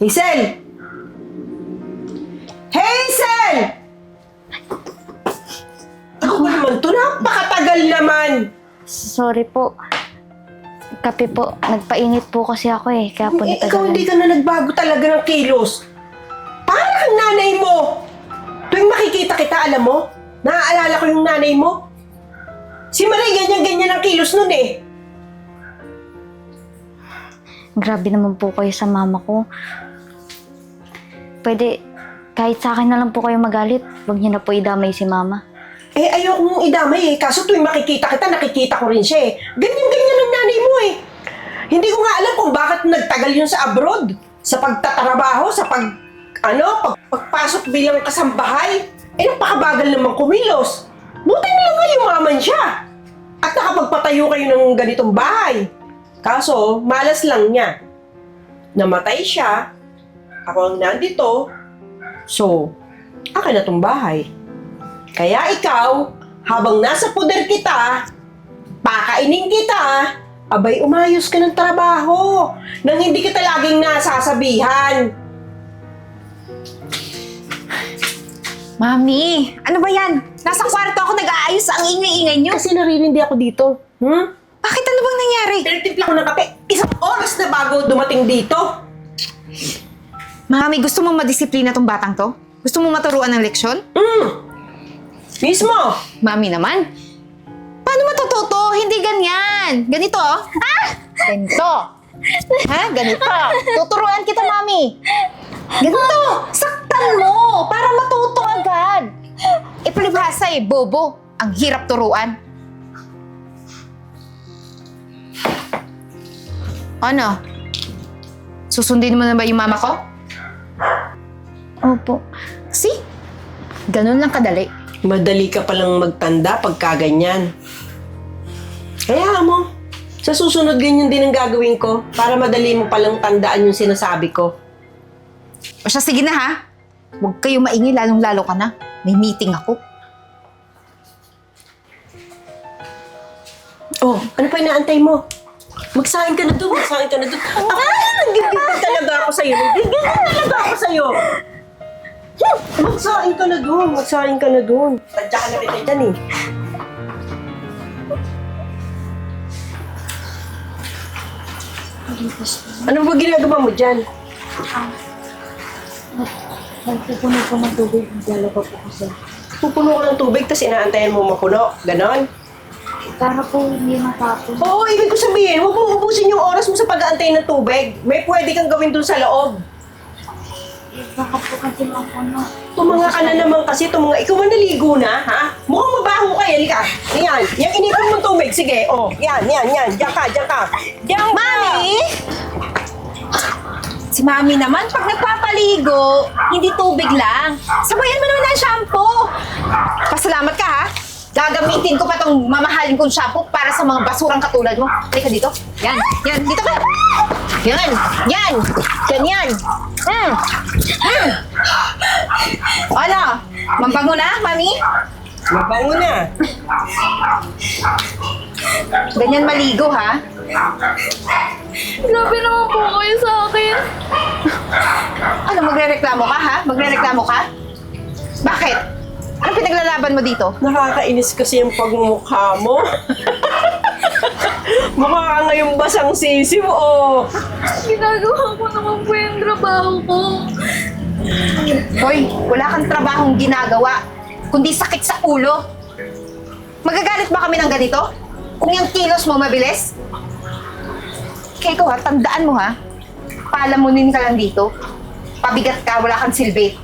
Hazel! Hazel! Ako ba naman to? Napakatagal naman! Sorry po. Kape po. Nagpainit po kasi ako eh. Kaya po Eh, ikaw natagalan. hindi ka na nagbago talaga ng kilos. Para kang nanay mo! Tuwing makikita kita, alam mo, naaalala ko yung nanay mo. Si Marie, ganyan-ganyan ang kilos nun eh. Grabe naman po kayo sa mama ko. Pwede, kahit sa akin na lang po kayo magalit. Huwag niyo na po idamay si mama. Eh, ayoko mong idamay eh. Kaso tuwing makikita kita, nakikita ko rin siya eh. Ganyan-ganyan ang nanay mo eh. Hindi ko nga alam kung bakit nagtagal yun sa abroad. Sa pagtatrabaho, sa pag, ano, pag, pagpasok bilang kasambahay. Eh, napakabagal naman kumilos. Buti na lang nga yumaman siya. At nakapagpatayo kayo ng ganitong bahay. Kaso, malas lang niya. Namatay siya. Ako ang nandito. So, akin na tong bahay. Kaya ikaw, habang nasa puder kita, pakainin kita, abay umayos ka ng trabaho nang hindi kita laging nasasabihan. Mami, ano ba yan? Nasa kwarto ako nag-aayos ang ingay-ingay nyo. Kasi naririndi ako dito. Hmm? Bakit ano bang nangyari? Pinagtimpla ko ng kape. Isang oras na bago dumating dito. Mami, gusto mo madisiplina tong batang to? Gusto mo maturuan ng leksyon? Hmm. Mismo. Mami naman. Paano matututo? Hindi ganyan. Ganito, oh. Ah! Ganito. Ha? Ganito. Tuturuan kita, Mami. Ganito. Saktan mo para matuto agad. E palibhasa eh, bobo. Ang hirap turuan. Ano? Susundin mo na ba yung mama ko? Opo. See? Ganun lang kadali. Madali ka palang magtanda pagka ganyan. Kaya mo, sa susunod ganyan din ang gagawin ko para madali mo palang tandaan yung sinasabi ko. O siya, sige na ha. Huwag kayo maingay, lalong-lalo ka na. May meeting ako. Oh, ano pa inaantay mo? Magsahin ka na doon, magsahin ka na doon. Ah, nagigigil talaga ako sa'yo. Nagigigil talaga ako sa'yo. Magsahin ka na doon, magsahin ka na doon. Tadya ka na kita dyan eh. Ano ba ginagawa mo dyan? Nagpupuno po ng tubig. Dalawa po kasi. Pupuno ko ng tubig, tapos inaantayan mo mapuno. Ganon. Para po hindi matapos. Oo, ibig ko sabihin, huwag mong ubusin yung oras mo sa pag-aantay ng tubig. May pwede kang gawin dun sa loob. Baka po kasi mapuno. Tumanga ka na naman kasi, tumanga. Ikaw ba naligo na, ha? Mukhang mabaho ka, yan ka. Yan, yan, inipon mong tubig. Sige, oh, yan, yan, yan. Diyan ka, diyan ka. Diyan ka! Mami! Si Mami naman, pag nagpapaligo, hindi tubig lang. Sabayan mo naman ng shampoo. Pasalamat ka ha. Gagamitin ko pa tong mamahalin kong shampoo para sa mga basurang katulad mo. Halika dito. Yan, yan, dito ka. Yan, yan, ganyan. Hmm. Hmm. Ano? Mambango na, Mami? Mabango na. Ganyan maligo ha. Grabe naman po kayo sa akin. Ano, magrereklamo ka ha? Magrereklamo ka? Bakit? Ano pinaglalaban mo dito? Nakakainis kasi yung pagmumukha mo. Mukha ka ngayong basang sisiw, oh. Ginagawa ko naman po yung trabaho ko. Hoy, wala kang trabahong ginagawa, kundi sakit sa ulo. Magagalit ba kami ng ganito? Kung yung kilos mo mabilis? Kaya ikaw ha, tandaan mo ha, palamunin ka lang dito. Pabigat ka, wala kang silbi.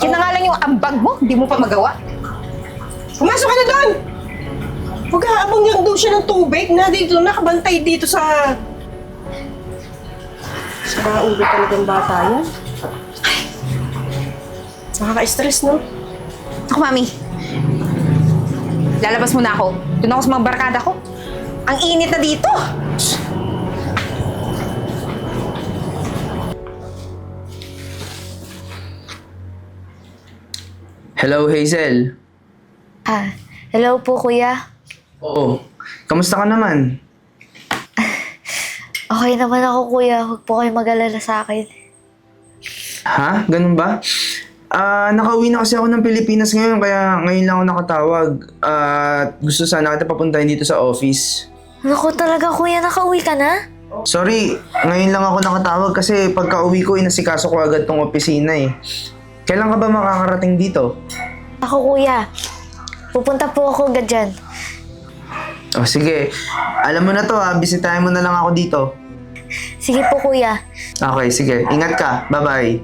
Yun na nga lang yung ambag mo, hindi mo pa magawa. Pumasok ka na doon! Huwag haabang yung doon siya ng tubig na dito, nakabantay dito sa... Sa ulo talagang bata yan. Nakaka-stress, no? Ako, mami. Lalabas muna ako. Doon ako sa mga barkada ko. Ang init na dito. Hello, Hazel. Ah, hello po kuya. Oo. Kamusta ka naman? Okay naman ako, kuya. Huwag po kayo mag-alala sa akin. Ha? Ganun ba? Ah, nakauwi na kasi ako ng Pilipinas ngayon, kaya ngayon lang ako nakatawag. At gusto sana kita papuntahin dito sa office. Naku talaga, kuya. Nakauwi ka na? Sorry, ngayon lang ako nakatawag kasi pagka uwi ko, inasikaso ko agad tong opisina eh. Kailan ka ba makakarating dito? Ako, kuya. Pupunta po ako agad dyan. Oh, sige. Alam mo na to ha, bisitahin mo na lang ako dito. Sige po, kuya. Okay, sige. Ingat ka. Bye-bye.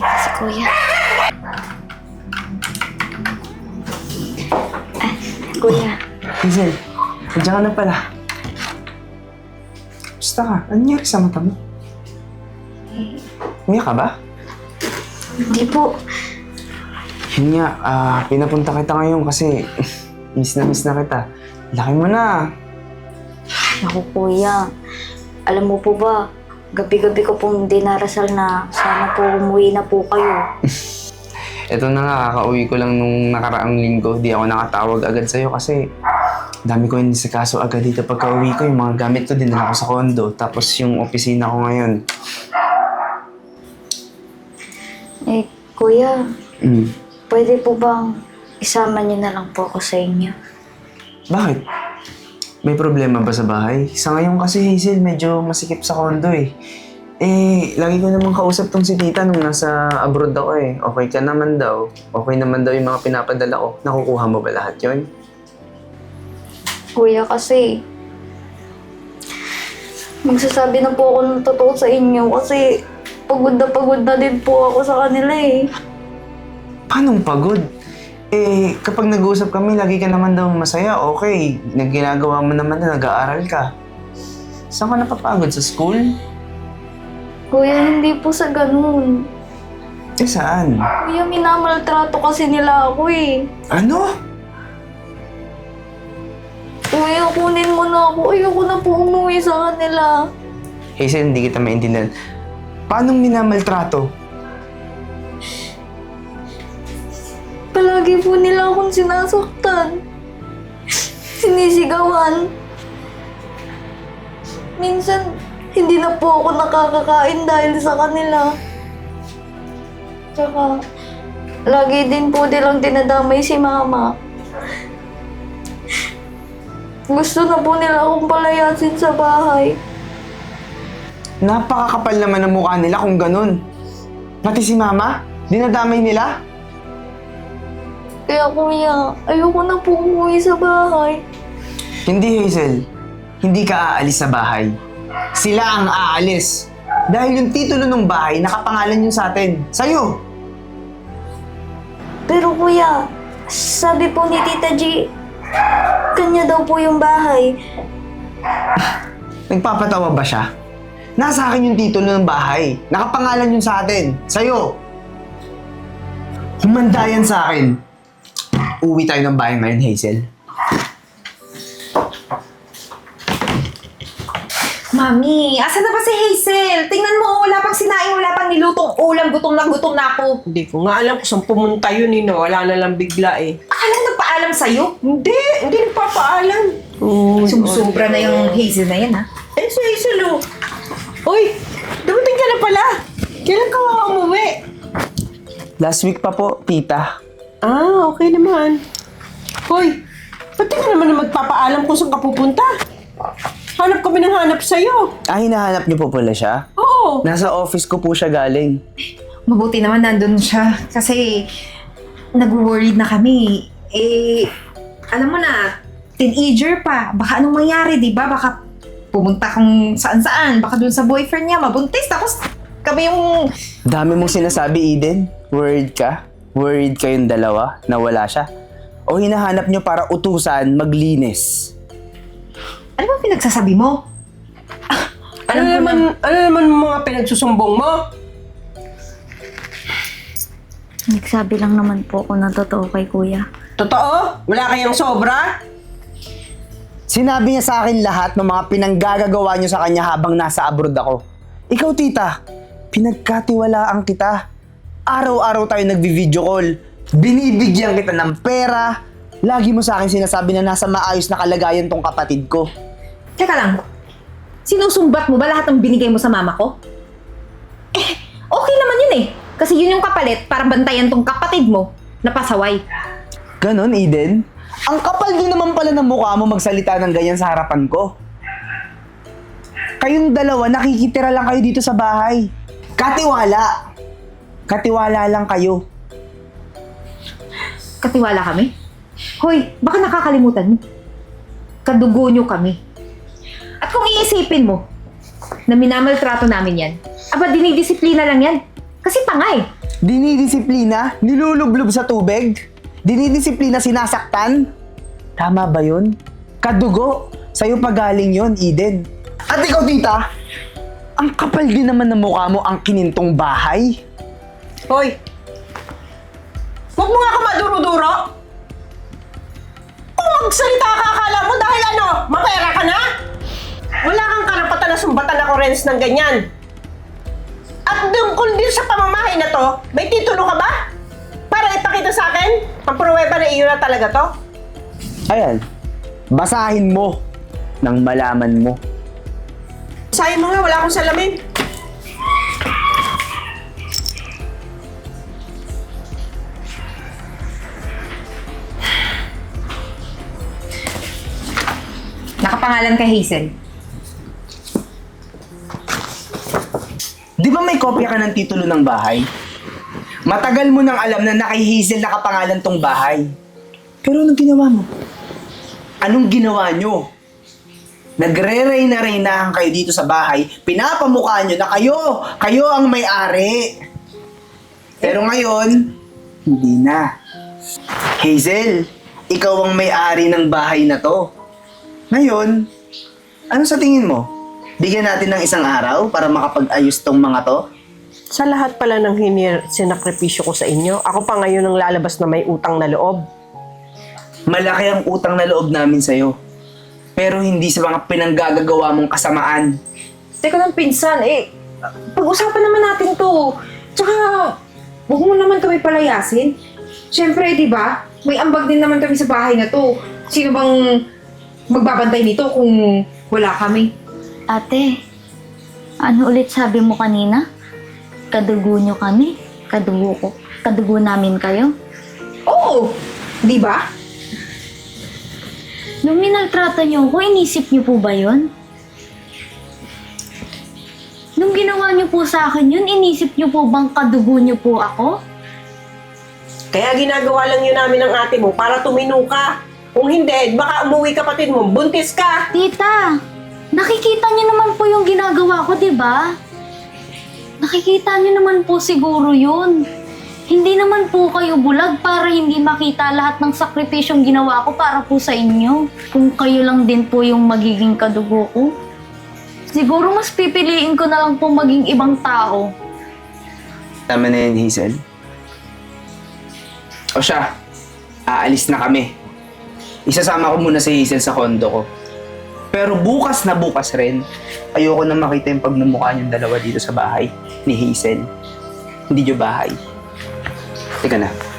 Na si kuya. Ah, kuya. Hazel, nandiyan ka na pala. Basta ka. Ano nangyari sa mata mo? Umiyak ka ba? Hindi po. Nga, ah, pinapunta kita ngayon kasi miss na miss na kita. Laki mo na. Naku, kuya. Alam mo po ba, gabi-gabi ko pong dinarasal na sana po umuwi na po kayo. Ito na nga, kakauwi ko lang nung nakaraang linggo. Di ako nakatawag agad sa'yo kasi dami ko sa kaso agad dito pagka uwi ko. Yung mga gamit ko dinala ko sa condo. Tapos yung opisina ko ngayon. Eh, kuya, Mm. Pwede po bang isama niyo na lang po ako sa inyo? Bakit? May problema ba sa bahay? Sa ngayon kasi Hazel, medyo masikip sa condo eh. Eh, lagi ko namang kausap tong si tita nung nasa abroad ako eh. Okay ka naman daw. Okay naman daw yung mga pinapadala ko. Nakukuha mo ba lahat yon? Kuya, kasi magsasabi na po ako ng totoo sa inyo kasi pagod na pagod na din po ako sa kanila eh. Paano pagod? Eh, kapag nag-uusap kami, lagi ka naman daw masaya. Okay, nagginagawa mo naman na nag-aaral ka. Saan ka napapagod? Sa school? Kuya, hindi po sa ganun. Eh, saan? Kuya, minamaltrato kasi nila ako eh. Ano? Kuya, kunin mo na ako. Ayoko na po umuwi sa kanila. Hazel, hindi kita maintindihan. Paano minamaltrato? Palagi po nila akong sinasaktan. Sinisigawan. Minsan, hindi na po ako nakakakain dahil sa kanila. Tsaka, lagi din po nilang dinadamay si mama. Gusto na po nila akong palayasin sa bahay. Napakakapal naman ng mukha nila kung ganun. Pati si mama, dinadamay nila. Kaya kuya, ayoko na po umuwi sa bahay. Hindi, Hazel. Hindi ka aalis sa bahay. Sila ang aalis. Dahil yung titulo ng bahay, nakapangalan yun sa atin. Sa'yo! Pero kuya, sabi po ni Tita G, kanya daw po yung bahay. Nagpapatawa ba siya? Nasa akin yung titulo ng bahay. Nakapangalan yun sa atin. Sa'yo! Humanda yan sa akin. Uwi tayo ng bahay ngayon, Hazel. Mami, asan na ba si Hazel? Tingnan mo, wala pang sinaing, wala pang nilutong ulam, gutom na gutom na ako. Hindi ko nga alam kung saan pumunta yun eh. no? Wala na lang bigla eh. Akala ko nagpaalam sa'yo. Hindi, hindi nagpapaalam. Oh, Sumusobra na yung Hazel na yan, ha? Eh, si Hazel oh. Uy, dumating ka na pala. Kailan ka umuwi? Last week pa po, tita. Ah, okay naman. Hoy, ba't di ka naman magpapaalam kung saan ka pupunta? Hanap kami ng hanap sa'yo. Ah, hinahanap niyo po pala siya? Oo. Nasa office ko po siya galing. Mabuti naman nandun siya. Kasi nag-worried na kami. Eh, alam mo na, teenager pa. Baka anong mangyari, di ba? Baka pumunta kung saan-saan. Baka dun sa boyfriend niya, mabuntis. Tapos kami yung... Dami mong sinasabi, Eden. Worried ka? Worried kayong dalawa na wala siya? O hinahanap niyo para utusan maglinis? Ano ba pinagsasabi mo? Ano naman, ano naman mga pinagsusumbong mo? Nagsabi lang naman po ako na totoo kay kuya. Totoo? Wala kayang sobra? Sinabi niya sa akin lahat ng mga pinanggagagawa niyo sa kanya habang nasa abroad ako. Ikaw, tita, pinagkatiwalaan kita. Araw-araw tayo nagvi-video call. Binibigyan kita ng pera. Lagi mo sa akin sinasabi na nasa maayos na kalagayan tong kapatid ko. Teka lang, sinusumbat mo ba lahat ng binigay mo sa mama ko? Eh, okay naman yun eh. Kasi yun yung kapalit para bantayan tong kapatid mo na pasaway. Ganon, Eden? Ang kapal din naman pala ng mukha mo magsalita ng ganyan sa harapan ko. Kayong dalawa, nakikitira lang kayo dito sa bahay. Katiwala. Katiwala lang kayo. Katiwala kami? Hoy, baka nakakalimutan mo. Kadugo nyo kami. At kung iisipin mo na minamaltrato namin yan, aba dinidisiplina lang yan. Kasi tanga eh. Dinidisiplina, nilulublob sa tubig, dinidisiplina sinasaktan. Tama ba yun? Kadugo, sa'yo pa galing yun, Eden. At ikaw, tita, ang kapal din naman ng mukha mo ang kinintong bahay. Hoy! Huwag mo nga ako maduro-duro! Kung magsalita ka, akala mo dahil ano, mapera ka na? Wala kang karapatan na sumbatan ako, Renz, ng ganyan. At tungkol din sa pamamahay na to, may titulo ka ba? Para ipakita sa akin? Ang pruweba na iyo na talaga to? Ayan, basahin mo nang malaman mo. Sayang mo nga, wala akong salamin. Nakapangalan kay Hazel. Di ba may kopya ka ng titulo ng bahay? Matagal mo nang alam na nakay Hazel nakapangalan tong bahay. Pero anong ginawa mo? Anong ginawa nyo? Nagre-reyna-reynahan kayo dito sa bahay, pinapamukha nyo na kayo, kayo ang may-ari. Pero ngayon, hindi na. Hazel, ikaw ang may-ari ng bahay na to. Ngayon, ano sa tingin mo? Bigyan natin ng isang araw para makapag-ayos tong mga to? Sa lahat pala ng hinir, sinakripisyo ko sa inyo, ako pa ngayon ang lalabas na may utang na loob. Malaki ang utang na loob namin sa'yo. Pero hindi sa mga pinanggagawa mong kasamaan. Teka lang, pinsan, eh, pag-usapan naman natin to. Tsaka, huwag mo naman kami palayasin. Siyempre, di ba, may ambag din naman kami sa bahay na to. Sino bang magbabantay nito kung wala kami? Ate, ano ulit sabi mo kanina? Kadugo nyo kami? Kadugo ko? Kadugo namin kayo? Oo, di ba? Nung minaltrata nyo ako, inisip nyo po ba yun? Nung ginawa nyo po sa akin yun, inisip nyo po bang kadugo nyo po ako? Kaya ginagawa lang yun namin ng ate mo para tumino ka. Kung hindi, baka umuwi kapatid mo, buntis ka. Tita, nakikita nyo naman po yung ginagawa ko, di ba? Nakikita nyo naman po siguro yun. Hindi naman po kayo bulag para hindi makita lahat ng sakripisyong ginawa ko para po sa inyo. Kung kayo lang din po yung magiging kadugo ko. Siguro mas pipiliin ko na lang po maging ibang tao. Tama na yan, Hazel. O siya, aalis na kami. Isasama ko muna si Hazel sa kondo ko. Pero bukas na bukas rin, ayoko na makita yung pagmumukha niyong dalawa dito sa bahay ni Hazel. Hindi niyo bahay. Teka na.